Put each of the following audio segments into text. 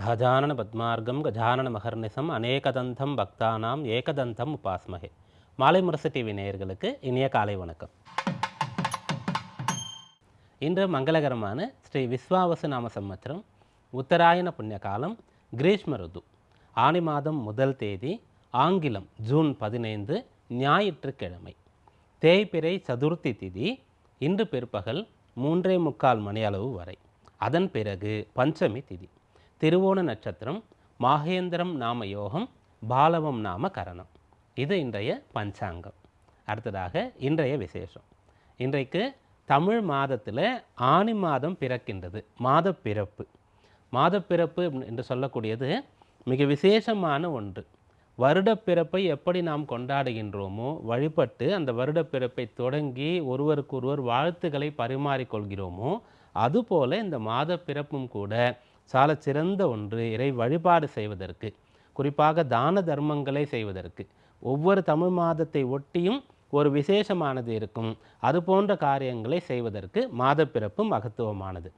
அகஜானன பத்மார்க்கம் கஜானன மகர்நிசம் அநேகதந்தம் பக்தானாம் ஏகதந்தம் உபாஸ்மகே. மாலை முரசு டிவி நேயர்களுக்கு இனிய காலை வணக்கம். இன்று மங்களகரமான ஸ்ரீ விஸ்வாவசு நாம சம்மத்திரம் உத்தராயண புண்ணிய காலம் கிரீஷ்ம ருது. ஆனி மாதம் முதல் தேதி ஆங்கிலம் ஜூன் பதினைந்து ஞாயிற்றுக்கிழமை. தேய்பிறை சதுர்த்தி திதி இன்று பிற்பகல் மூன்றே முக்கால் மணி அளவு வரை. அதன் பிறகு பஞ்சமி திதி. திருவோண நட்சத்திரம் மாகேந்திரம் நாம யோகம் பாலவம் நாம கரணம். இது இன்றைய பஞ்சாங்கம். அடுத்ததாக இன்றைய விசேஷம். இன்றைக்கு தமிழ் மாதத்தில் ஆனி மாதம் பிறக்கின்றது. மாதப்பிறப்பு. மாதப்பிறப்பு என்று சொல்லக்கூடியது மிக விசேஷமான ஒன்று. வருடப்பிறப்பை எப்படி நாம் கொண்டாடுகின்றோமோ வழிபட்டு அந்த வருடப்பிறப்பை தொடங்கி ஒருவருக்கொருவர் வாழ்த்துக்களை பரிமாறிக்கொள்கிறோமோ அதுபோல இந்த மாத பிறப்பும் கூட சால சிறந்த ஒன்று இறை வழிபாடு செய்வதற்கு குறிப்பாக தான தர்மங்களை செய்வதற்கு. ஒவ்வொரு தமிழ் மாதத்தை ஒட்டியும் ஒரு விசேஷமானது இருக்கும். அது போன்ற காரியங்களை செய்வதற்கு மாதப்பிறப்பு மகத்துவமானது.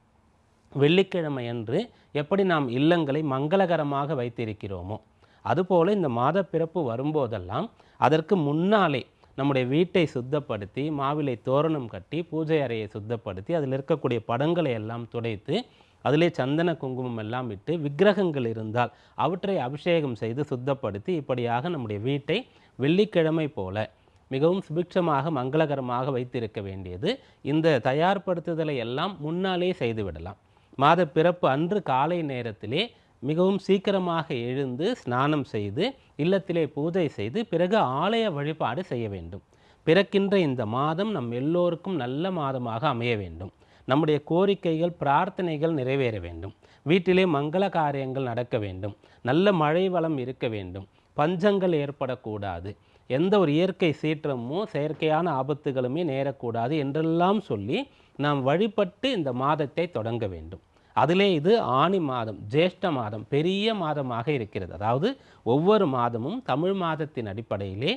வெள்ளிக்கிழமை அன்று எப்படி நாம் இல்லங்களை மங்களகரமாக வைத்திருக்கிறோமோ அதுபோல இந்த மாதப்பிறப்பு வரும்போதெல்லாம் அதற்கு முன்னாலே நம்முடைய வீட்டை சுத்தப்படுத்தி மாவிலை தோரணம் கட்டி பூஜை அறையை சுத்தப்படுத்தி அதில் இருக்கக்கூடிய படங்களை எல்லாம் துடைத்து அதிலே சந்தன குங்குமம் எல்லாம் விட்டு விக்கிரகங்கள் இருந்தால் அவற்றை அபிஷேகம் செய்து சுத்தப்படுத்தி இப்படியாக நம்முடைய வீட்டை வெள்ளிக்கிழமை போல மிகவும் சுபிக்ஷமாக மங்களகரமாக வைத்திருக்க வேண்டியது. இந்த தயார்படுத்துதலை எல்லாம் முன்னாலே செய்துவிடலாம் மாத பிறப்பு அன்று காலை நேரத்திலே மிகவும் சீக்கிரமாக எழுந்து ஸ்நானம் செய்து இல்லத்திலே பூஜை செய்து பிறகு ஆலய வழிபாடு செய்ய வேண்டும். பிறக்கின்ற இந்த மாதம் நம் எல்லோருக்கும் நல்ல மாதமாக அமைய வேண்டும். நம்முடைய கோரிக்கைகள் பிரார்த்தனைகள் நிறைவேற வேண்டும். வீட்டிலே மங்கள காரியங்கள் நடக்க வேண்டும். நல்ல மழை வளம் இருக்க வேண்டும். பஞ்சங்கள் ஏற்படக்கூடாது. எந்த ஒரு இயற்கை சீற்றமும் செயற்கையான ஆபத்துகளுமே நேரக்கூடாது என்றெல்லாம் சொல்லி நாம் வழிபட்டு இந்த மாதத்தை தொடங்க வேண்டும். அதிலே இது ஆணி மாதம் ஜேஷ்ட மாதம் பெரிய மாதமாக இருக்கிறது. அதாவது ஒவ்வொரு மாதமும் தமிழ் மாதத்தின் அடிப்படையிலே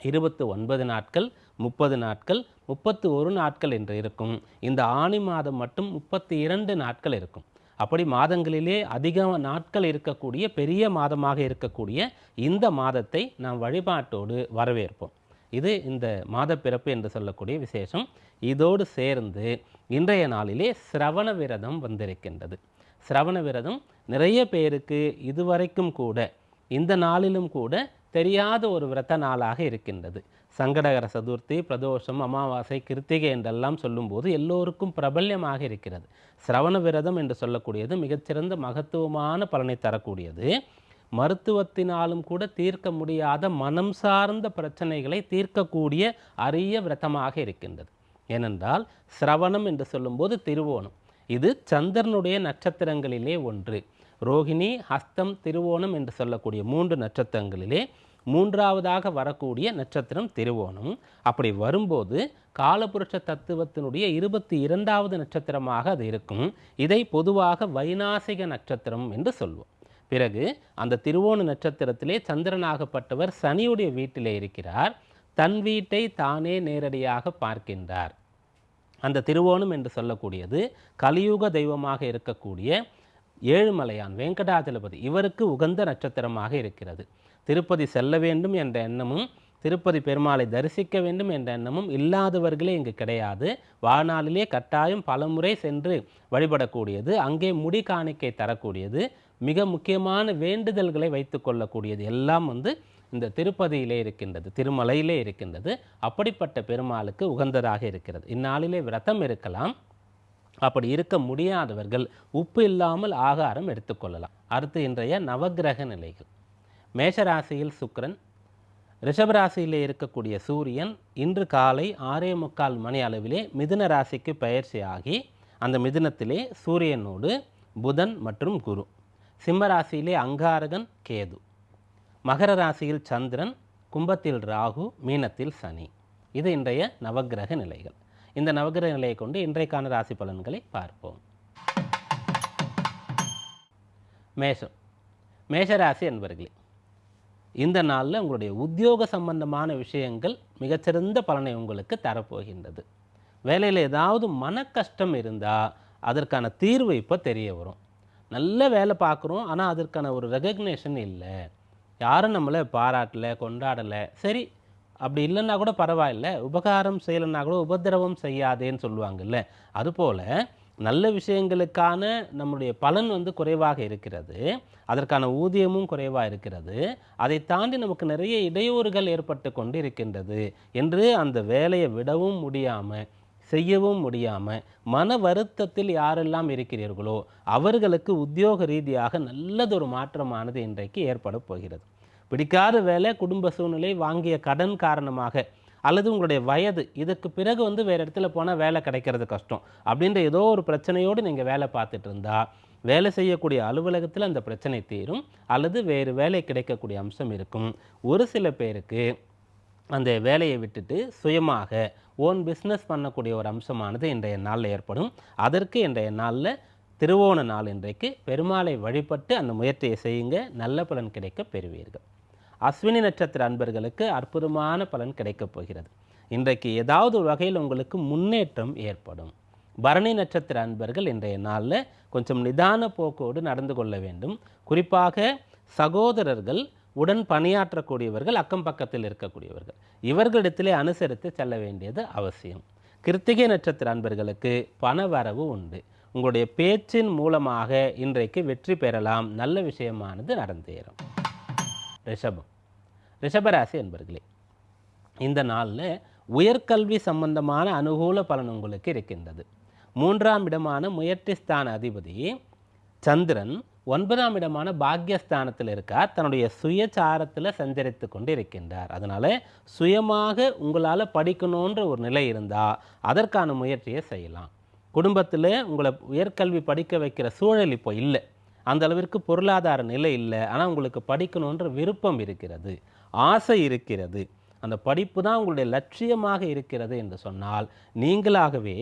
இருபத்து ஒன்பது நாட்கள் முப்பது நாட்கள் முப்பத்து ஒரு நாட்கள் என்று இருக்கும். இந்த ஆணி மாதம் மட்டும் முப்பத்தி இரண்டு நாட்கள் இருக்கும். அப்படி மாதங்களிலே அதிக நாட்கள் இருக்கக்கூடிய பெரிய மாதமாக இருக்கக்கூடிய இந்த மாதத்தை நாம் வழிபாட்டோடு வரவேற்போம். இது இந்த மாத பிறப்பு என்று சொல்லக்கூடிய விசேஷம். இதோடு சேர்ந்து இன்றைய நாளிலே சிரவண விரதம் வந்திருக்கின்றது. சிரவண விரதம் நிறைய பேருக்கு இதுவரைக்கும் கூட இந்த நாளிலும் கூட தெரியாத ஒரு விரத நாளாக இருக்கின்றது. சங்கடகர சதுர்த்தி பிரதோஷம் அமாவாசை கிருத்திகை என்றெல்லாம் சொல்லும்போது எல்லோருக்கும் பிரபல்யமாக இருக்கிறது. சிரவண விரதம் என்று சொல்லக்கூடியது மிகச்சிறந்த மகத்துவமான பலனை தரக்கூடியது. மருத்துவத்தினாலும் கூட தீர்க்க முடியாத மனம் சார்ந்த பிரச்சனைகளை தீர்க்கக்கூடிய அரிய விரதமாக இருக்கின்றது. ஏனென்றால் சிரவணம் என்று சொல்லும்போது திருவோணம். இது சந்திரனுடைய நட்சத்திரங்களிலே ஒன்று. ரோகிணி ஹஸ்தம் திருவோணம் என்று சொல்லக்கூடிய மூன்று நட்சத்திரங்களிலே மூன்றாவதாக வரக்கூடிய நட்சத்திரம் திருவோணம். அப்படி வரும்போது காலபுருஷ தத்துவத்தினுடைய இருபத்தி இரண்டாவது நட்சத்திரமாக அது இருக்கும். இதை பொதுவாக வைநாசிக நட்சத்திரம் என்று சொல்வோம். பிறகு அந்த திருவோண நட்சத்திரத்திலே சந்திரனாகப்பட்டவர் சனியுடைய வீட்டிலே இருக்கிறார். தன் வீட்டை தானே நேரடியாக பார்க்கின்றார். அந்த திருவோணம் என்று சொல்லக்கூடியது கலியுக தெய்வமாக இருக்கக்கூடிய ஏழுமலையான் வெங்கடாஜலபதி இவருக்கு உகந்த நட்சத்திரமாக இருக்கிறது. திருப்பதி செல்ல வேண்டும் என்ற எண்ணமும் திருப்பதி பெருமாளை தரிசிக்க வேண்டும் என்ற எண்ணமும் இல்லாதவர்களே இங்கு கிடையாது. வாழ்நாளிலே கட்டாயம் பலமுறை சென்று வழிபடக்கூடியது அங்கே முடி காணிக்கை தரக்கூடியது மிக முக்கியமான வேண்டுதல்களை வைத்து கொள்ளக்கூடியது எல்லாம் வந்து இந்த திருப்பதியிலே இருக்கின்றது திருமலையிலே இருக்கின்றது. அப்படிப்பட்ட பெருமாளுக்கு உகந்ததாக இருக்கிறது. இந்நாளிலே விரதம் இருக்கலாம். அப்படி இருக்க முடியாதவர்கள் உப்பு இல்லாமல் ஆகாரம் எடுத்துக்கொள்ளலாம் அடுத்து இன்றைய நவக்கிரக நிலைகள். மேஷராசியில் சுக்கரன் ரிஷபராசியிலே இருக்கக்கூடிய சூரியன் இன்று காலை ஆறே முக்கால் மணி அளவிலே மிதுன ராசிக்கு பயிற்சியாகி அந்த மிதுனத்திலே சூரியனோடு புதன் மற்றும் குரு. சிம்ம ராசியிலே அங்காரகன் கேது. மகர ராசியில் சந்திரன் கும்பத்தில் ராகு மீனத்தில் சனி. இது இன்றைய நவக்கிரக நிலைகள். இந்த நவக்கிரக நிலையை கொண்டு இன்றைக்கான ராசி பலன்களை பார்ப்போம். மேஷம். மேஷராசி என்பர்களே இந்த நாளில் உங்களுடைய உத்தியோக சம்பந்தமான விஷயங்கள் மிகச்சிறந்த பலனை உங்களுக்கு தரப்போகின்றது. வேலையில் ஏதாவது மன கஷ்டம் இருந்தால் அதற்கான தீர்வு இப்போ தெரிய வரும். நல்ல வேலை பார்க்குறோம் ஆனால் அதற்கான ஒரு ரெகக்னேஷன் இல்லை. யாரும் நம்மளை பாராட்டலை கொண்டாடலை. சரி அப்படி இல்லைன்னா கூட பரவாயில்ல. உபகாரம் செய்யலைன்னா கூட உபத்திரவம் செய்யாதேன்னு சொல்லுவாங்கல்ல. அதுபோல் நல்ல விஷயங்களுக்கான நம்முடைய பலன் வந்து குறைவாக இருக்கிறது. அதற்கான ஊதியமும் குறைவாக இருக்கிறது. அதை தாண்டி நமக்கு நிறைய இடையூறுகள் ஏற்பட்டு கொண்டு இருக்கின்றது என்று அந்த வேலையை விடவும் முடியாமல் செய்யவும் முடியாமல் மன வருத்தத்தில் யாரெல்லாம் இருக்கிறீர்களோ அவர்களுக்கு உத்தியோக ரீதியாக நல்லதொரு மாற்றமானது இன்றைக்கு ஏற்பட போகிறது. பிடிக்காத வேலை குடும்ப சூழ்நிலை வாங்கிய கடன் காரணமாக அல்லது உங்களுடைய வயது இதுக்கு பிறகு வந்து வேறு இடத்துல போனால் வேலை கிடைக்கிறது கஷ்டம். அப்படின்ற ஏதோ ஒரு பிரச்சனையோடு நீங்கள் வேலை பார்த்துட்டு இருந்தால் வேலை செய்யக்கூடிய அலுவலகத்தில் அந்த பிரச்சனை தீரும் அல்லது வேறு வேலை கிடைக்கக்கூடிய அம்சம் இருக்கும். ஒரு சில பேருக்கு அந்த வேலையை விட்டுட்டு சுயமாக ஓன் பிஸ்னஸ் பண்ணக்கூடிய ஒரு அம்சமானது இன்றைய நாளில் ஏற்படும். அதற்கு இன்றைய நாளில் திருவோண நாள் இன்றைக்கு பெருமாளை வழிபட்டு அந்த முயற்சியை செய்யுங்க. நல்ல பலன் கிடைக்க பெறுவீர்கள். அஸ்வினி நட்சத்திர அன்பர்களுக்கு அற்புதமான பலன் கிடைக்கப் போகிறது. இன்றைக்கு ஏதாவது ஒரு வகையில் உங்களுக்கு முன்னேற்றம் ஏற்படும். பரணி நட்சத்திர அன்பர்கள் இன்றைய நாளில் கொஞ்சம் நிதான போக்கோடு நடந்து கொள்ள வேண்டும். குறிப்பாக சகோதரர்கள் உடன் பணியாற்றக்கூடியவர்கள் அக்கம் பக்கத்தில் இருக்கக்கூடியவர்கள். இவர்களிடத்திலே அனுசரித்து செல்ல வேண்டியது அவசியம். கிருத்திகை நட்சத்திர அன்பர்களுக்கு பண வரவு உண்டு. உங்களுடைய பேச்சின் மூலமாக இன்றைக்கு வெற்றி பெறலாம். நல்ல விஷயமானது நடந்தேறும். ரிஷபம். ரிஷபராசி என்பர்களே இந்த நாளில் உயர்கல்வி சம்பந்தமான அனுகூல பலன் உங்களுக்கு இருக்கின்றது. மூன்றாம் இடமான முயற்சி ஸ்தான அதிபதி சந்திரன் ஒன்பதாம் இடமான பாக்யஸ்தானத்தில் இருக்கார். தன்னுடைய சுயச்சாரத்தில் சஞ்சரித்து கொண்டு இருக்கின்றார் அதனால் சுயமாக உங்களால் படிக்கணுன்ற ஒரு நிலை இருந்தால் அதற்கான முயற்சியை செய்யலாம். குடும்பத்தில் உங்களை உயர்கல்வி படிக்க வைக்கிற சூழல் இப்போ இல்லை. அந்த அளவிற்கு பொருளாதார நிலை இல்லை. ஆனால் உங்களுக்கு படிக்கணுன்ற விருப்பம் இருக்கிறது. ஆசை இருக்கிறது. அந்த படிப்பு தான் உங்களுடைய லட்சியமாக இருக்கிறது என்று சொன்னால் நீங்களாகவே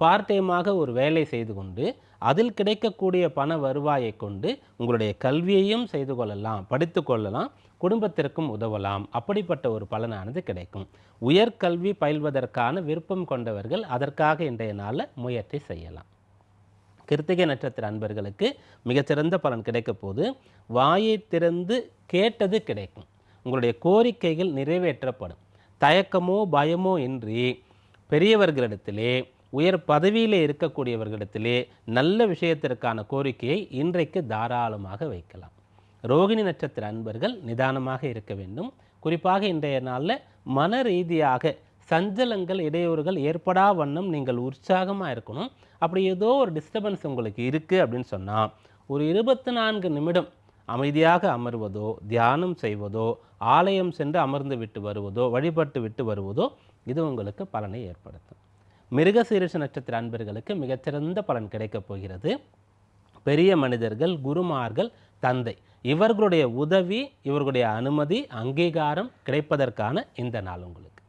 பார்ட் டைமாக ஒரு வேலை செய்து கொண்டு அதில் கிடைக்கக்கூடிய பண வருவாயை கொண்டு உங்களுடைய கல்வியையும் செய்து கொள்ளலாம் படித்து கொள்ளலாம் குடும்பத்திற்கும் உதவலாம். அப்படிப்பட்ட ஒரு பலனானது கிடைக்கும். உயர்கல்வி பயில்வதற்கான விருப்பம் கொண்டவர்கள் அதற்காக இன்றைய நாளில் முயற்சி செய்யலாம். கிருத்திகை நட்சத்திர அன்பர்களுக்கு மிகச்சிறந்த பலன் கிடைக்க போது வாயை திறந்து கேட்டது கிடைக்கும். உங்களுடைய கோரிக்கைகள் நிறைவேற்றப்படும். தயக்கமோ பயமோ இன்றி பெரியவர்களிடத்திலே உயர் பதவியில் இருக்கக்கூடியவர்களிடத்திலே நல்ல விஷயத்திற்கான கோரிக்கையை இன்றைக்கு தாராளமாக வைக்கலாம். ரோகிணி நட்சத்திர அன்பர்கள் நிதானமாக இருக்க வேண்டும். குறிப்பாக இன்றைய நாளில் மன ரீதியாக சஞ்சலங்கள் இடையூறுகள் ஏற்படா வண்ணம் நீங்கள் உற்சாகமாக இருக்கணும். அப்படி ஏதோ ஒரு டிஸ்டர்பன்ஸ் உங்களுக்கு இருக்குது அப்படின்னு சொன்னால் ஒரு இருபத்தி நான்கு நிமிடம் அமைதியாக அமர்வதோ தியானம் செய்வதோ ஆலயம் சென்று அமர்ந்து விட்டு வருவதோ வழிபட்டு விட்டு வருவதோ இது உங்களுக்கு பலனை ஏற்படுத்தும். மிருகசீரிஷ நட்சத்திர அன்பர்களுக்கு மிகச்சிறந்த பலன் கிடைக்கப் போகிறது. பெரிய மனிதர்கள் குருமார்கள் தந்தை இவர்களுடைய உதவி இவர்களுடைய அனுமதி அங்கீகாரம் கிடைப்பதற்கான இந்த நாள் உங்களுக்கு.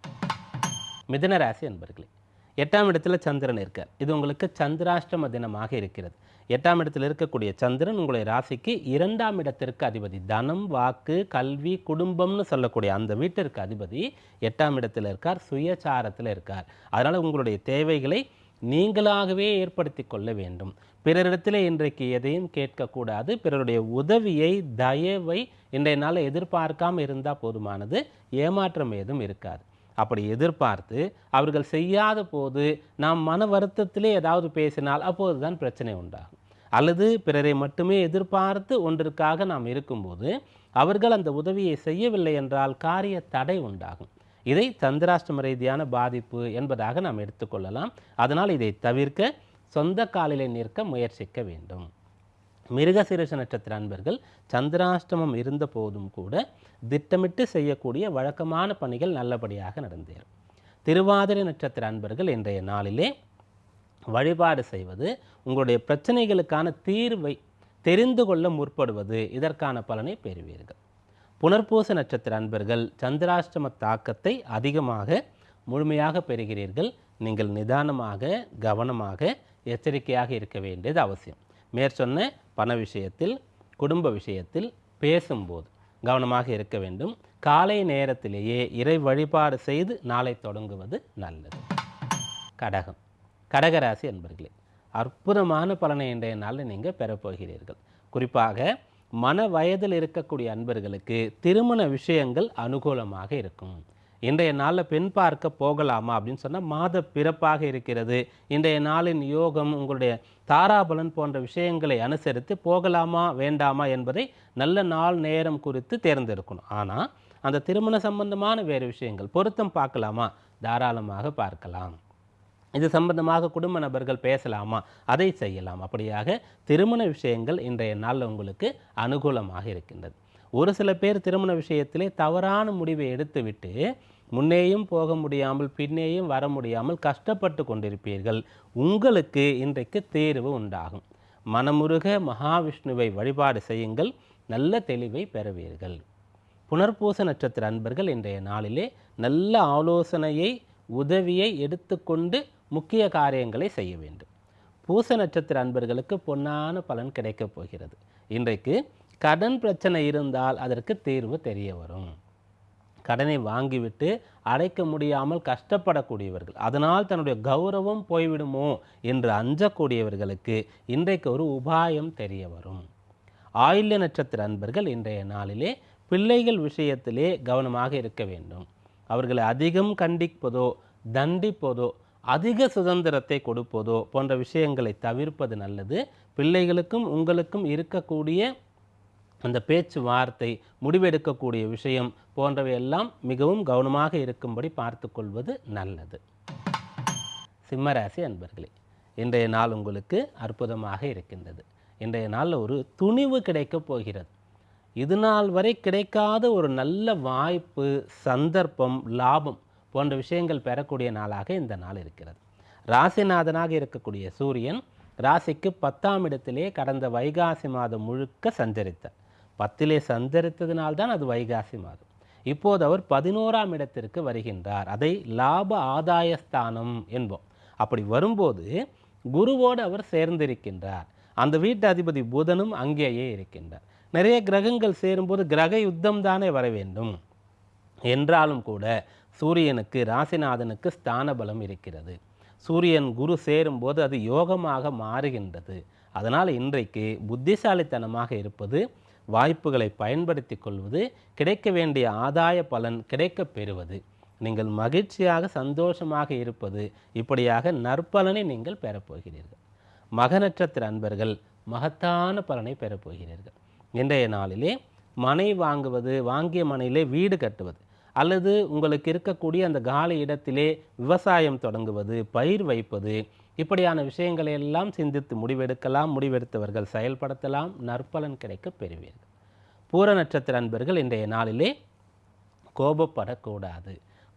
மிதனராசி அன்பர்களே எட்டாம் இடத்துல சந்திரன் இருக்கார் இது உங்களுக்கு சந்திராஷ்டம தினமாக இருக்கிறது. எட்டாம் இடத்தில் இருக்கக்கூடிய சந்திரன் உங்களுடைய ராசிக்கு இரண்டாம் இடத்திற்கு அதிபதி. தனம் வாக்கு கல்வி குடும்பம்னு சொல்லக்கூடிய அந்த வீட்டிற்கு அதிபதி எட்டாம் இடத்தில் இருக்கார். சுயசாரத்தில் இருக்கார். அதனால் உங்களுடைய தேவைகளை நீங்களாகவே ஏற்படுத்தி கொள்ள வேண்டும். பிறரிடத்தில் இன்றைக்கு எதையும் கேட்கக்கூடாது. பிறருடைய உதவியை தயவை இன்றைய நாள் எதிர்பார்க்காமல் இருந்தால் போதுமானது. ஏமாற்றம் ஏதும் இருக்காது. அப்படி எதிர்பார்த்து அவர்கள் செய்யாத போது நாம் மன வருத்தத்திலே ஏதாவது பேசினால் அப்போது தான் பிரச்சனை உண்டாகும். அல்லது பிறரை மட்டுமே எதிர்பார்த்து ஒன்றிற்காக நாம் இருக்கும்போது அவர்கள் அந்த உதவியை செய்யவில்லை என்றால் காரிய தடை உண்டாகும். இதை சந்திராஷ்டம ரீதியான பாதிப்பு என்பதாக நாம் எடுத்துக்கொள்ளலாம் அதனால் இதை தவிர்க்க சொந்த காலிலே நிற்க முயற்சிக்க வேண்டும். மிருகசீரிஷ நட்சத்திர அன்பர்கள் சந்திராஷ்டமம் இருந்த போதும் கூட திட்டமிட்டு செய்யக்கூடிய வழக்கமான பணிகள் நல்லபடியாக நடந்தேறும். திருவாதிரை நட்சத்திர அன்பர்கள் இன்றைய நாளிலே வழிபாடு செய்வது உங்களுடைய பிரச்சனைகளுக்கான தீர்வை தெரிந்து கொள்ள முற்படுவது இதற்கான பலனை பெறுவீர்கள். புனர்பூச நட்சத்திர அன்பர்கள் சந்திராஷ்டம தாக்கத்தை அதிகமாக முழுமையாக பெறுகிறீர்கள். நீங்கள் நிதானமாக கவனமாக எச்சரிக்கையாக இருக்க வேண்டியது அவசியம். மேற்சொன்ன பண விஷயத்தில் குடும்ப விஷயத்தில் பேசும்போது கவனமாக இருக்க வேண்டும். காலை நேரத்திலேயே இறை வழிபாடு செய்து நாளை தொடங்குவது நல்லது. கடகம். கடகராசி என்பர்களே அற்புதமான பலனை இன்றைய நாளில் நீங்கள் பெறப்போகிறீர்கள் குறிப்பாக மன வயதில் இருக்கக்கூடிய அன்பர்களுக்கு திருமண விஷயங்கள் அனுகூலமாக இருக்கும். இன்றைய நாளில் பெண் பார்க்க போகலாமா அப்படின்னு சொன்னால் மாத பிறப்பாக இருக்கிறது. இன்றைய நாளின் யோகம் உங்களுடைய தாராபலன் போன்ற விஷயங்களை அனுசரித்து போகலாமா வேண்டாமா என்பதை நல்ல நாள் நேரம் குறித்து தேர்ந்தெடுக்கணும். ஆனால் அந்த திருமண சம்பந்தமான வேறு விஷயங்கள் பொருத்தம் பார்க்கலாமா? தாராளமாக பார்க்கலாம். இது சம்பந்தமாக குடும்ப நபர்கள் பேசலாமா? அதை செய்யலாம். அப்படியாக திருமண விஷயங்கள் இன்றைய நாளில் உங்களுக்கு அனுகூலமாக இருக்கின்றது. ஒரு சில பேர் திருமண விஷயத்திலே தவறான முடிவை எடுத்துவிட்டு முன்னேயும் போக முடியாமல் பின்னேயும் வர முடியாமல் கஷ்டப்பட்டு கொண்டிருப்பீர்கள். உங்களுக்கு இன்றைக்கு தேர்வு உண்டாகும். மனமுருக மகாவிஷ்ணுவை வழிபாடு செய்யுங்கள். நல்ல தெளிவை பெறுவீர்கள். புனர்பூச நட்சத்திர அன்பர்கள் இன்றைய நாளிலே நல்ல ஆலோசனையை உதவியை எடுத்துக்கொண்டு முக்கிய காரியங்களை செய்ய வேண்டும். பூச நட்சத்திர அன்பர்களுக்கு பொன்னான பலன் கிடைக்கப் போகிறது. இன்றைக்கு கடன் பிரச்சனை இருந்தால் அதற்கு தீர்வு தெரிய வரும். கடனை வாங்கிவிட்டு அடைக்க முடியாமல் கஷ்டப்படக்கூடியவர்கள். அதனால் தன்னுடைய கௌரவம் போய்விடுமோ என்று அஞ்சக்கூடியவர்களுக்கு இன்றைக்கு ஒரு உபாயம் தெரிய வரும். ஆயுள்ய நட்சத்திர அன்பர்கள் இன்றைய நாளிலே பிள்ளைகள் விஷயத்திலே கவனமாக இருக்க வேண்டும். அவர்களை அதிகம் கண்டிப்பதோ தண்டிப்பதோ அதிக சுதந்திரத்தை கொடுப்பதோ போன்ற விஷயங்களை தவிர்ப்பது நல்லது. பிள்ளைகளுக்கும் உங்களுக்கும் இருக்கக்கூடிய அந்த பேச்சு வார்த்தை முடிவெடுக்கக்கூடிய விஷயம் போன்றவையெல்லாம் மிகவும் கவனமாக இருக்கும்படி பார்த்துக்கொள்வது நல்லது. சிம்மராசி அன்பர்களே இன்றைய நாள் உங்களுக்கு அற்புதமாக இருக்கின்றது. இன்றைய நாளில் ஒரு துணிவு கிடைக்கப் போகிறது. இது நாள் வரை கிடைக்காத ஒரு நல்ல வாய்ப்பு சந்தர்ப்பம் லாபம் போன்ற விஷயங்கள் பெறக்கூடிய நாளாக இந்த நாள் இருக்கிறது. ராசிநாதனாக இருக்கக்கூடிய சூரியன் ராசிக்கு பத்தாம் இடத்திலே கடந்த வைகாசி மாதம் முழுக்க சஞ்சரித்தார். பத்திலே சந்தரித்ததினால்தான் அது வைகாசி மாதம் இப்போது அவர் பதினோராம் இடத்திற்கு வருகின்றார். அதை லாப ஆதாயஸ்தானம் என்போம். அப்படி வரும்போது குருவோடு அவர் சேர்ந்திருக்கின்றார். அந்த வீட்டு அதிபதி புதனும் அங்கேயே இருக்கின்றார். நிறைய கிரகங்கள் சேரும்போது கிரக யுத்தம் தானே வர வேண்டும். என்றாலும் கூட சூரியனுக்கு ராசிநாதனுக்கு ஸ்தான பலம் இருக்கிறது. சூரியன் குரு சேரும்போது அது யோகமாக மாறுகின்றது. அதனால் இன்றைக்கு புத்திசாலித்தனமாக இருப்பது வாய்ப்புகளை பயன்படுத்தி கொள்வது கிடைக்க வேண்டிய ஆதாய பலன் கிடைக்கப் பெறுவது. நீங்கள் மகிழ்ச்சியாக சந்தோஷமாக இருப்பது இப்படியாக நற்பலனை நீங்கள் பெறப்போகிறீர்கள் மக நட்சத்திர அன்பர்கள் மகத்தான பலனை பெறப்போகிறீர்கள் இன்றைய நாளிலே மனை வாங்குவது வாங்கிய மனையிலே வீடு கட்டுவது அல்லது உங்களுக்கு இருக்கக்கூடிய அந்த காலி இடத்திலே விவசாயம் தொடங்குவது பயிர் வைப்பது இப்படியான விஷயங்களை எல்லாம் சிந்தித்து முடிவெடுக்கலாம் முடிவெடுத்தவர்கள் செயல்படுத்தலாம் நற்பலன் கிடைக்க பெறுவீர்கள். பூர நட்சத்திர அன்பர்கள் இன்றைய நாளிலே கோபப்படக்கூடாது.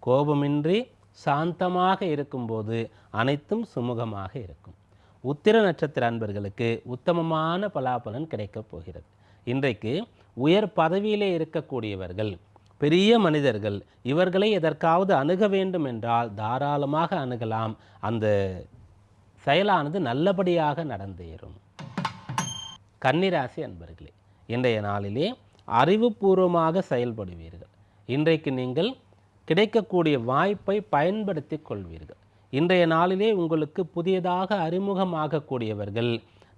கோபமின்றி சாந்தமாக இருக்கும்போது அனைத்தும் சுமூகமாக இருக்கும். உத்திர நட்சத்திர அன்பர்களுக்கு உத்தமமான பலாபலன் கிடைக்கப் போகிறது. இன்றைக்கு உயர் பதவியிலே இருக்கக்கூடியவர்கள் பெரிய மனிதர்கள் இவர்களை எதற்காவது அணுக வேண்டும் என்றால் தாராளமாக அணுகலாம். அந்த செயலானது நல்லபடியாக நடந்தேறும். கன்னிராசி அன்பர்களே இன்றைய நாளிலே அறிவுபூர்வமாக செயல்படுவீர்கள். இன்றைக்கு நீங்கள் கிடைக்கக்கூடிய வாய்ப்பை பயன்படுத்தி கொள்வீர்கள். இன்றைய நாளிலே உங்களுக்கு புதியதாக அறிமுகமாகக்கூடியவர்கள்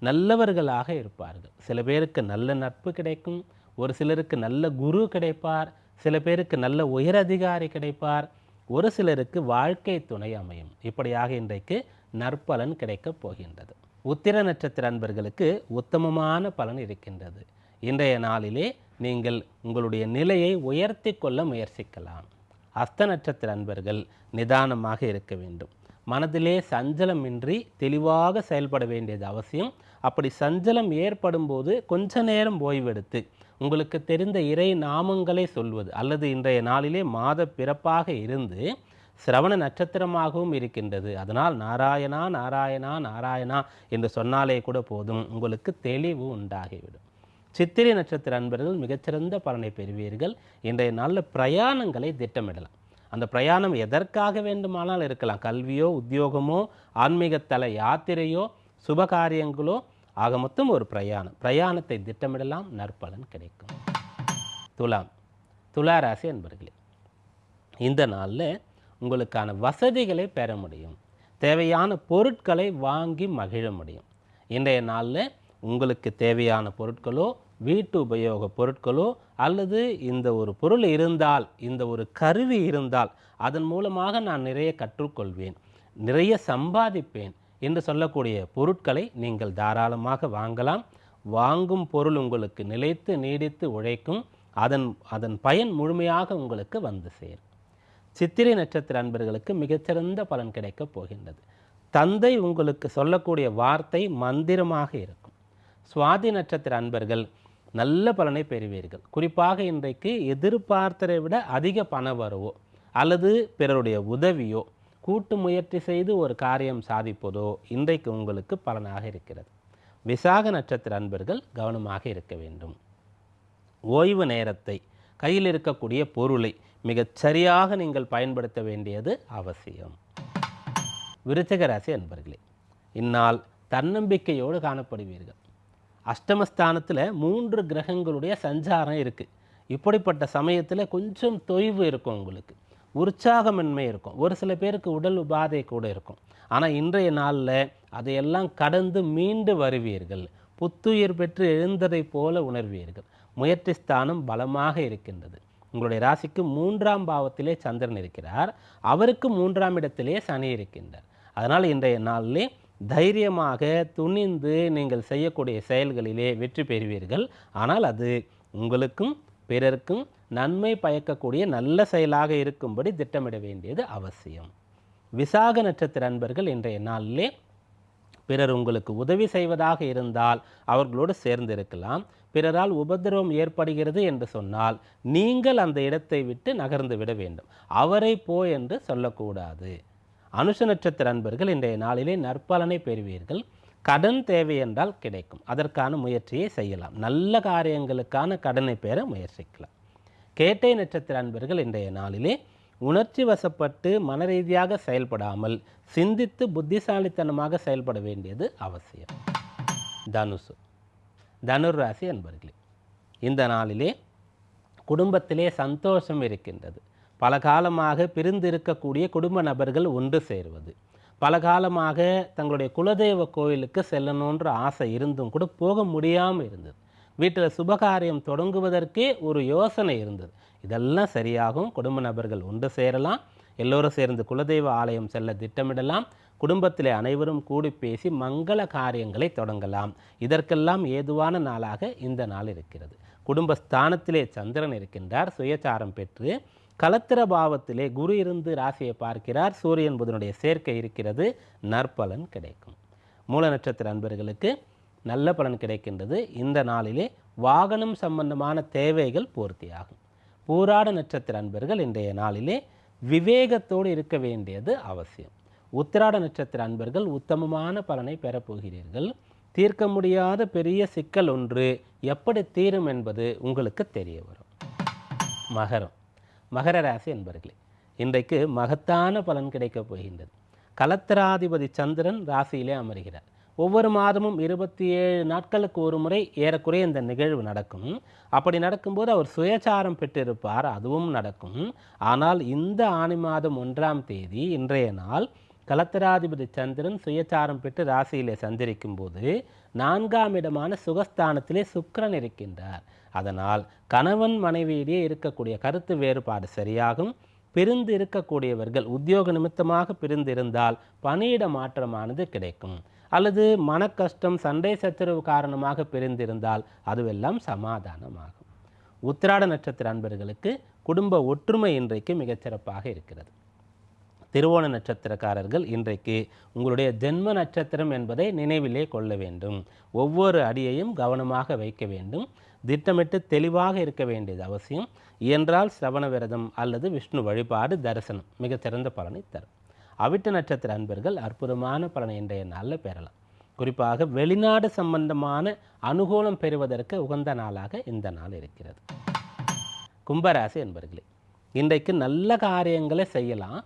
நல்லவர்களாக இருப்பார்கள். சில பேருக்கு நல்ல நட்பு கிடைக்கும் ஒரு சிலருக்கு நல்ல குரு கிடைப்பார் சில பேருக்கு நல்ல உயரதிகாரி கிடைப்பார் ஒரு சிலருக்கு வாழ்க்கை துணை அமையும். இப்படியாக இன்றைக்கு நற்பலன் கிடைக்கப் போகின்றது. உத்திர நட்சத்திர அன்பர்களுக்கு உத்தமமான பலன் இருக்கின்றது. இன்றைய நாளிலே நீங்கள் உங்களுடைய நிலையை உயர்த்தி கொள்ள முயற்சிக்கலாம். அஸ்த நட்சத்திர அன்பர்கள் நிதானமாக இருக்க வேண்டும். மனதிலே சஞ்சலமின்றி தெளிவாக செயல்பட வேண்டியது அவசியம். அப்படி சஞ்சலம் ஏற்படும் போது கொஞ்ச நேரம் ஓய்வெடுத்து உங்களுக்கு தெரிந்த இறை நாமங்களை சொல்வது அல்லது இன்றைய நாளிலே மாத பிறப்பாக இருந்து சிரவண நட்சத்திரமாகவும் இருக்கின்றது. அதனால் நாராயணா நாராயணா நாராயணா என்று சொன்னாலே கூட போதும். உங்களுக்கு தெளிவு உண்டாகிவிடும். சித்திரை நட்சத்திர அன்பர்கள் மிகச்சிறந்த பலனை பெறுவீர்கள். இன்றைய நாளில் பிரயாணங்களை திட்டமிடலாம். அந்த பிரயாணம் எதற்காக வேண்டுமானால் இருக்கலாம். கல்வியோ உத்தியோகமோ ஆன்மீகத்தல யாத்திரையோ சுபகாரியங்களோ ஆக மொத்தம் ஒரு பிரயாணம். பிரயாணத்தை திட்டமிடலாம். நற்பலன் கிடைக்கும். துலாம் துலா ராசி அன்பர்களே இந்த நாளில் உங்களுக்கான வசதிகளை பெற முடியும். தேவையான பொருட்களை வாங்கி மகிழ முடியும். இன்றைய நாளில் உங்களுக்கு தேவையான பொருட்களோ வீட்டு உபயோக பொருட்களோ அல்லது இந்த ஒரு பொருள் இருந்தால் இந்த ஒரு கருவி இருந்தால் அதன் மூலமாக நான் நிறைய கற்றுக்கொள்வேன் நிறைய சம்பாதிப்பேன் என்று சொல்லக்கூடிய பொருட்களை நீங்கள் தாராளமாக வாங்கலாம். வாங்கும் பொருள் உங்களுக்கு நிலைத்து நீடித்து உழைக்கும். அதன் அதன் பயன் முழுமையாக உங்களுக்கு வந்து சேரும். சித்திரை நட்சத்திர அன்பர்களுக்கு மிகச்சிறந்த பலன் கிடைக்கப் போகின்றது. தந்தை உங்களுக்கு சொல்லக்கூடிய வார்த்தை மந்திரமாக இருக்கும். சுவாதி நட்சத்திர அன்பர்கள் நல்ல பலனை பெறுவீர்கள். குறிப்பாக இன்றைக்கு எதிர்பார்த்ததை விட அதிக பண வரவோ அல்லது பிறருடைய உதவியோ கூட்டு முயற்சி செய்து ஒரு காரியம் சாதிப்பதோ இன்றைக்கு உங்களுக்கு பலனாக இருக்கிறது. விசாக நட்சத்திர அன்பர்கள் கவனமாக இருக்க வேண்டும். ஓய்வு நேரத்தை கையில் இருக்கக்கூடிய பொருளை மிகச்சரியாக நீங்கள் பயன்படுத்த வேண்டியது அவசியம். விருச்சக ராசி அன்பர்களே இந்நாள் தன்னம்பிக்கையோடு காணப்படுவீர்கள். அஷ்டமஸ்தானத்தில் மூன்று கிரகங்களுடைய சஞ்சாரம் இருக்குது இப்படிப்பட்ட சமயத்தில் கொஞ்சம் தொய்வு இருக்கும் உங்களுக்கு. உற்சாகமின்மை இருக்கும். ஒரு சில பேருக்கு உடல் உபாதை கூட இருக்கும். ஆனால் இன்றைய நாளில் அதையெல்லாம் கடந்து மீண்டு வருவீர்கள். புத்துயிர் பெற்று எழுந்ததைப் போல உணர்வீர்கள். முயற்சி ஸ்தானம் பலமாக இருக்கின்றது. உங்களுடைய ராசிக்கு மூன்றாம் பாவத்திலே சந்திரன் இருக்கிறார். அவருக்கு மூன்றாம் இடத்திலே சனி இருக்கின்றார். அதனால் இன்றைய நாளிலே தைரியமாக துணிந்து நீங்கள் செய்யக்கூடிய செயல்களிலே வெற்றி பெறுவீர்கள். ஆனால் அது உங்களுக்கும் பிறருக்கும் நன்மை பயக்கக்கூடிய நல்ல செயலாக இருக்கும்படி திட்டமிட வேண்டியது அவசியம். விசாக நட்சத்திர அன்பர்கள் இன்றைய நாளிலே பிறர் உங்களுக்கு உதவி செய்வதாக இருந்தால் அவர்களோடு சேர்ந்து இருக்கலாம் பிறரால் உபதிரவம் ஏற்படுகிறது என்று சொன்னால் நீங்கள் அந்த இடத்தை விட்டு நகர்ந்து விட வேண்டும். அவரை போ என்று சொல்லக்கூடாது. அனுஷ நட்சத்திர அன்பர்கள் இன்றைய நாளிலே நற்பலனை பெறுவீர்கள். கடன் தேவை என்றால் கிடைக்கும். அதற்கான முயற்சியை செய்யலாம். நல்ல காரியங்களுக்கான கடனை பெற முயற்சிக்கலாம். கேட்டை நட்சத்திர அன்பர்கள் இன்றைய நாளிலே உணர்ச்சி வசப்பட்டு மனரீதியாக செயல்படாமல் சிந்தித்து புத்திசாலித்தனமாக செயல்பட வேண்டியது அவசியம். தனுசு. தனுர் ராசி அன்பர்களே இந்த நாளிலே குடும்பத்திலே சந்தோஷம் இருக்கின்றது. பல காலமாக பிரிந்து இருக்கக்கூடிய குடும்ப நபர்கள் ஒன்று சேருவது. பல காலமாக தங்களுடைய குலதெய்வ கோயிலுக்கு செல்லணுன்ற ஆசை இருந்தும் கூட போக முடியாமல் இருந்தது. வீட்டில் சுபகாரியம் தொடங்குவதற்கே ஒரு யோசனை இருந்தது. இதெல்லாம் சரியாகும். குடும்ப நபர்கள் ஒன்று சேரலாம். எல்லோரும் சேர்ந்து குலதெய்வ ஆலயம் செல்ல திட்டமிடலாம். குடும்பத்திலே அனைவரும் கூடி பேசி மங்கள காரியங்களை தொடங்கலாம். இதற்கெல்லாம் ஏதுவான நாளாக இந்த நாள் இருக்கிறது. குடும்ப ஸ்தானத்திலே சந்திரன் இருக்கின்றார். சுயச்சாரம் பெற்று கலத்திர பாவத்திலே குரு இருந்து ராசியை பார்க்கிறார். சூரியன் புதனுடைய சேர்க்கை இருக்கிறது. நற்பலன் கிடைக்கும். மூல நட்சத்திர அன்பர்களுக்கு நல்ல பலன் கிடைக்கின்றது. இந்த நாளிலே வாகனம் சம்பந்தமான தேவைகள் பூர்த்தியாகும். பூராட நட்சத்திர அன்பர்கள் இன்றைய நாளிலே விவேகத்தோடு இருக்க வேண்டியது அவசியம். உத்திராட நட்சத்திர அன்பர்கள் உத்தமமான பலனை பெறப்போகிறீர்கள் தீர்க்க முடியாத பெரிய சிக்கல் ஒன்று எப்படி தீரும் என்பது உங்களுக்கு தெரிய வரும். மகரம். மகர ராசி என்பர்களே இன்றைக்கு மகத்தான பலன் கிடைக்கப் போகின்றது. கலத்திராதிபதி சந்திரன் ராசியிலே அமர்கிறார். ஒவ்வொரு மாதமும் இருபத்தி ஏழு நாட்களுக்கு ஒரு முறை ஏறக்குறைய இந்த நிகழ்வு நடக்கும். அப்படி நடக்கும்போது அவர் சுயச்சாரம் பெற்றிருப்பார் அதுவும் நடக்கும். ஆனால் இந்த ஆணி மாதம் ஒன்றாம் தேதி இன்றைய நாள் கலத்திராதிபதி சந்திரன் சுயச்சாரம் பெற்று ராசியிலே சந்திரிக்கும் போது நான்காம் இடமான சுகஸ்தானத்திலே சுக்கரன் இருக்கின்றார். அதனால் கணவன் மனைவியிடையே இருக்கக்கூடிய கருத்து வேறுபாடு சரியாகும். பிரிந்து இருக்கக்கூடியவர்கள் உத்தியோக நிமித்தமாக பிரிந்து இருந்தால் பணியிட மாற்றமானது கிடைக்கும். அல்லது மனக்கஷ்டம் சண்டை சச்சரவு காரணமாக பிரிந்திருந்தால் அதுவெல்லாம் சமாதானமாகும். உத்திராட நட்சத்திர அன்பர்களுக்கு குடும்ப ஒற்றுமை இன்றைக்கு மிகச்சிறப்பாக இருக்கிறது. திருவோண நட்சத்திரக்காரர்கள் இன்றைக்கு உங்களுடைய ஜென்ம நட்சத்திரம் என்பதை நினைவிலே கொள்ள வேண்டும். ஒவ்வொரு அடியையும் கவனமாக வைக்க வேண்டும். திட்டமிட்டு தெளிவாக இருக்க வேண்டியது அவசியம். இயன்றால் சிரவண விரதம் அல்லது விஷ்ணு வழிபாடு தரிசனம் மிகச்சிறந்த பலனை தரும். அவிட்ட நட்சத்திர அன்பர்கள் அற்புதமான பலனை இன்றைய நாளில் பெறலாம். குறிப்பாக வெளிநாடு சம்பந்தமான அனுகூலம் பெறுவதற்கு உகந்த நாளாக இந்த நாள் இருக்கிறது. கும்பராசி என்பர்களே இன்றைக்கு நல்ல காரியங்களை செய்யலாம்.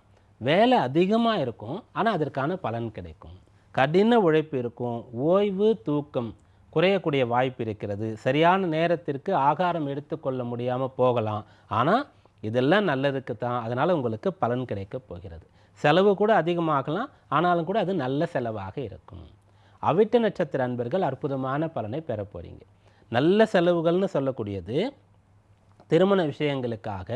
வேலை அதிகமாக இருக்கும் ஆனால் அதற்கான பலன் கிடைக்கும். கடின உழைப்பு இருக்கும் ஓய்வு தூக்கம் குறையக்கூடிய வாய்ப்பு இருக்கிறது. சரியான நேரத்திற்கு ஆகாரம் எடுத்துக்கொள்ள முடியாமல் போகலாம். ஆனால் இதெல்லாம் நல்லதுக்கு தான் அதனால் உங்களுக்கு பலன் கிடைக்கப் போகிறது. செலவு கூட அதிகமாகலாம் ஆனாலும் கூட அது நல்ல செலவாக இருக்கும். அவிட்ட நட்சத்திர அன்பர்கள் அற்புதமான பலனை பெற போகிறீங்க நல்ல செலவுகள்னு சொல்லக்கூடியது திருமண விஷயங்களுக்காக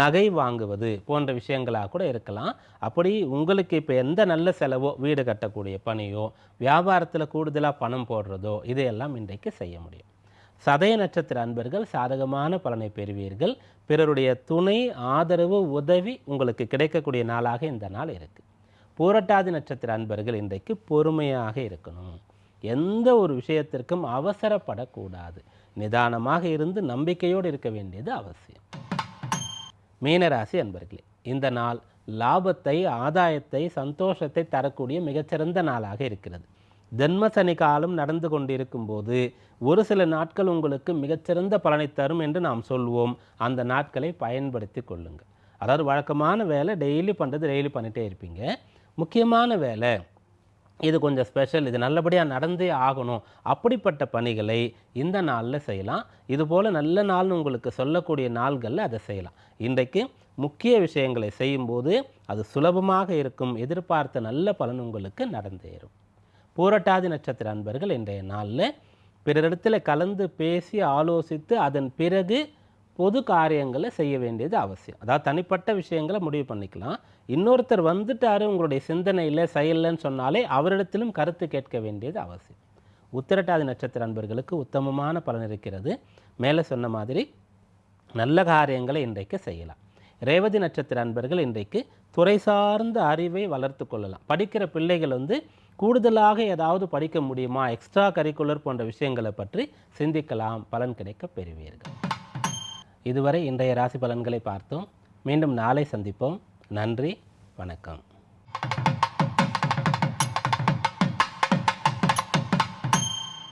நகை வாங்குவது போன்ற விஷயங்களாக கூட இருக்கலாம். அப்படி உங்களுக்கு இப்போ எந்த நல்ல செலவோ வீடு கட்டக்கூடிய பணியோ வியாபாரத்தில் கூடுதலாக பணம் போடுறதோ இதையெல்லாம் இன்றைக்கு செய்ய முடியும். சதய நட்சத்திர அன்பர்கள் சாதகமான பலனை பெறுவீர்கள். பிறருடைய துணை ஆதரவு உதவி உங்களுக்கு கிடைக்கக்கூடிய நாளாக இந்த நாள் இருக்குது பூரட்டாதி நட்சத்திர அன்பர்கள் இன்றைக்கு பொறுமையாக இருக்கணும். எந்த ஒரு விஷயத்திற்கும் அவசரப்படக்கூடாது. நிதானமாக இருந்து நம்பிக்கையோடு இருக்க வேண்டியது அவசியம். மீனராசி அன்பர்களே இந்த நாள் லாபத்தை ஆதாயத்தை சந்தோஷத்தை தரக்கூடிய மிகச்சிறந்த நாளாக இருக்கிறது. ஜென்ம சனி காலம் நடந்து கொண்டிருக்கும் போது ஒரு சில நாட்கள் உங்களுக்கு மிகச்சிறந்த பலனை தரும் என்று நாம் சொல்வோம். அந்த நாட்களை பயன்படுத்தி கொள்ளுங்கள். அதாவது வழக்கமான வேலை டெய்லி பண்ணுறது டெய்லி பண்ணிகிட்டே இருப்பீங்க. முக்கியமான வேலை இது கொஞ்சம் ஸ்பெஷல் இது நல்லபடியாக நடந்தே ஆகணும். அப்படிப்பட்ட பணிகளை இந்த நாளில் செய்யலாம். இதுபோல் நல்ல நாள்னு உங்களுக்கு சொல்லக்கூடிய நாள்களில் அதை செய்யலாம். இன்றைக்கு முக்கிய விஷயங்களை செய்யும்போது அது சுலபமாக இருக்கும். எதிர்பார்த்த நல்ல பலன் உங்களுக்கு நடந்தேறும். பூரட்டாதி நட்சத்திர அன்பர்கள் இன்றைய நாளில் பிறரிடத்தில் கலந்து பேசி ஆலோசித்து அதன் பிறகு பொது காரியங்களை செய்ய வேண்டியது அவசியம். அதாவது தனிப்பட்ட விஷயங்களை முடிவு பண்ணிக்கலாம். இன்னொருத்தர் வந்துட்டாரு உங்களுடைய சிந்தனையில் செயல்லன்னு சொன்னாலே அவரிடத்திலும் கருத்து கேட்க வேண்டியது அவசியம். உத்திரட்டாதி நட்சத்திர அன்பர்களுக்கு உத்தமமான பலன் இருக்கிறது. மேலே சொன்ன மாதிரி நல்ல காரியங்களை இன்றைக்கு செய்யலாம். ரேவதி நட்சத்திர அன்பர்கள் இன்றைக்கு துறை சார்ந்த அறிவை வளர்த்து கொள்ளலாம். படிக்கிற பிள்ளைகள் வந்து கூடுதலாக ஏதாவது படிக்க முடியுமா? எக்ஸ்ட்ரா கரிக்குலர் போன்ற விஷயங்களை பற்றி சிந்திக்கலாம். பலன் கிடைக்க பெறுவீர்கள். இதுவரை இன்றைய ராசி பலன்களை பார்த்தோம். மீண்டும் நாளை சந்திப்போம். நன்றி வணக்கம்.